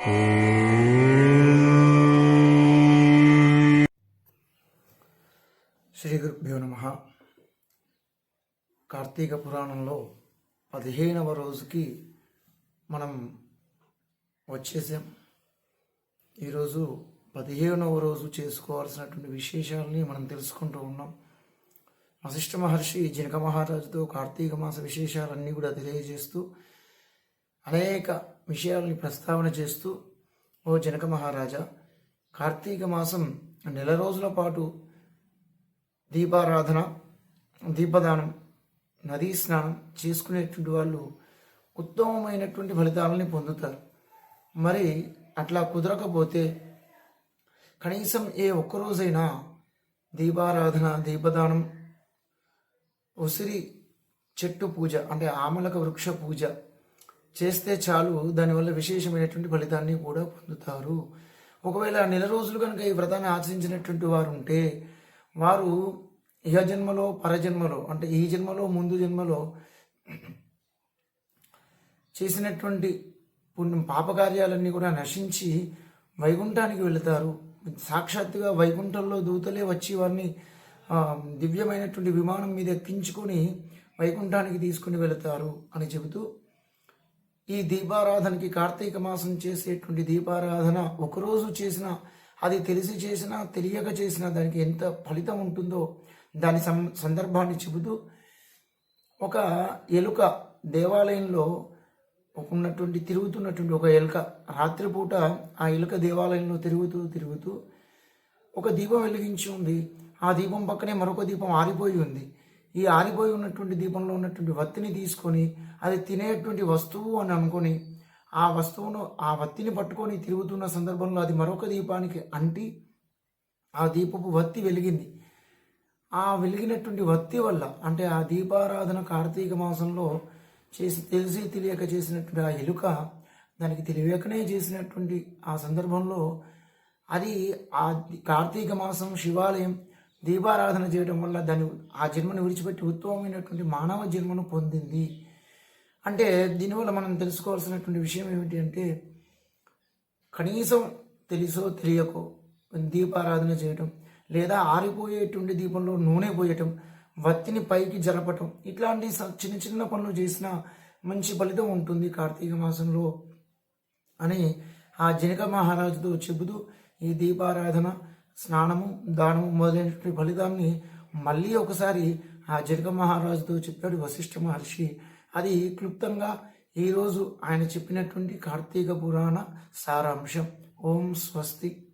శ్రీ గురుభ్యో నమ. కార్తీక పురాణంలో పదిహేనవ రోజుకి మనం వచ్చేసాం. ఈరోజు పదిహేనవ రోజు చేసుకోవాల్సినటువంటి విశేషాలని మనం తెలుసుకుంటూ ఉన్నాం. వశిష్ఠ మహర్షి జనక మహారాజుతో కార్తీక మాస విశేషాలన్నీ కూడా తెలియజేస్తూ అనేక విషయాలని ప్రస్తావన చేస్తూ ఓ జనక మహారాజా కార్తీక మాసం నెల రోజుల పాటు దీపారాధన దీపదానం నదీ స్నానం చేసుకునేటువంటి వాళ్ళు ఉత్తమమైనటువంటి ఫలితాలని పొందుతారు. మరి అట్లా కుదరకపోతే కనీసం ఏ ఒక్కరోజైనా దీపారాధన దీపదానం ఉసిరి చెట్టు పూజ అంటే ఆమలక వృక్ష పూజ చేస్తే చాలు దానివల్ల విశేషమైనటువంటి ఫలితాన్ని కూడా పొందుతారు. ఒకవేళ నెల రోజులు కనుక ఈ వ్రతాన్ని ఆచరించినటువంటి వారు ఉంటే వారు ఇహ జన్మలో పరజన్మలో అంటే ఈ జన్మలో ముందు జన్మలో చేసినటువంటి పుణ్యం పాపకార్యాలన్నీ కూడా నశించి వైకుంఠానికి వెళతారు. సాక్షాత్తుగా వైకుంఠంలో దూతలే వచ్చి వారిని దివ్యమైనటువంటి విమానం మీద ఎక్కించుకొని వైకుంఠానికి తీసుకుని వెళతారు అని చెబుతూ ఈ దీపారాధనకి కార్తీక మాసం చేసేటువంటి దీపారాధన ఒకరోజు చేసిన అది తెలిసి చేసినా తెలియక చేసినా దానికి ఎంత ఫలితం ఉంటుందో దాని సం సందర్భాన్ని చెబుతూ ఒక ఎలుక దేవాలయంలో ఉన్నటువంటి తిరుగుతున్నటువంటి ఒక ఎలుక రాత్రిపూట ఆ ఎలుక దేవాలయంలో తిరుగుతూ తిరుగుతూ ఒక దీపం వెలిగించి ఉంది. ఆ దీపం పక్కనే మరొక దీపం ఆరిపోయి ఉంది. ఈ ఆరిపోయి ఉన్నటువంటి దీపంలో ఉన్నటువంటి వత్తిని తీసుకొని అది తినేటువంటి వస్తువు అని అనుకొని ఆ వస్తువును ఆ వత్తిని పట్టుకొని తిరుగుతున్న సందర్భంలో అది మరొక దీపానికి అంటి ఆ దీపపు వత్తి వెలిగింది. ఆ వెలిగినటువంటి వత్తి వల్ల అంటే ఆ దీపారాధన కార్తీక మాసంలో చేసి తెలిసి తెలియక చేసినటువంటి ఆ ఎలుక దానికి తెలియకనే చేసినటువంటి ఆ సందర్భంలో అది ఆ కార్తీక మాసం శివాలయం దీపారాధన చేయడం వల్ల దాని ఆ జన్మను విడిచిపెట్టి ఉత్తమమైనటువంటి మానవ జన్మను పొందింది. అంటే దీనివల్ల మనం తెలుసుకోవాల్సినటువంటి విషయం ఏమిటి అంటే కనీసం తెలుసో తెలియకో దీపారాధన చేయటం లేదా ఆరిపోయేటువంటి దీపంలో నూనె పోయటం వత్తిని పైకి జరపటం ఇట్లాంటి స- చిన్న చిన్న పనులు చేసినా మంచి ఫలితం ఉంటుంది కార్తీక మాసంలో అని ఆ జనక మహారాజుతో చెబుతూ ఈ దీపారాధన స్నానము దానము మొదలైనటువంటి ఫలితాన్ని మళ్ళీ ఒకసారి ఆ జనక మహారాజుతో చెప్పాడు వశిష్ఠ మహర్షి. అది క్లుప్తంగా ఈరోజు ఆయన చెప్పినటువంటి కార్తీక పురాణ సారాంశం. ఓం స్వస్తి.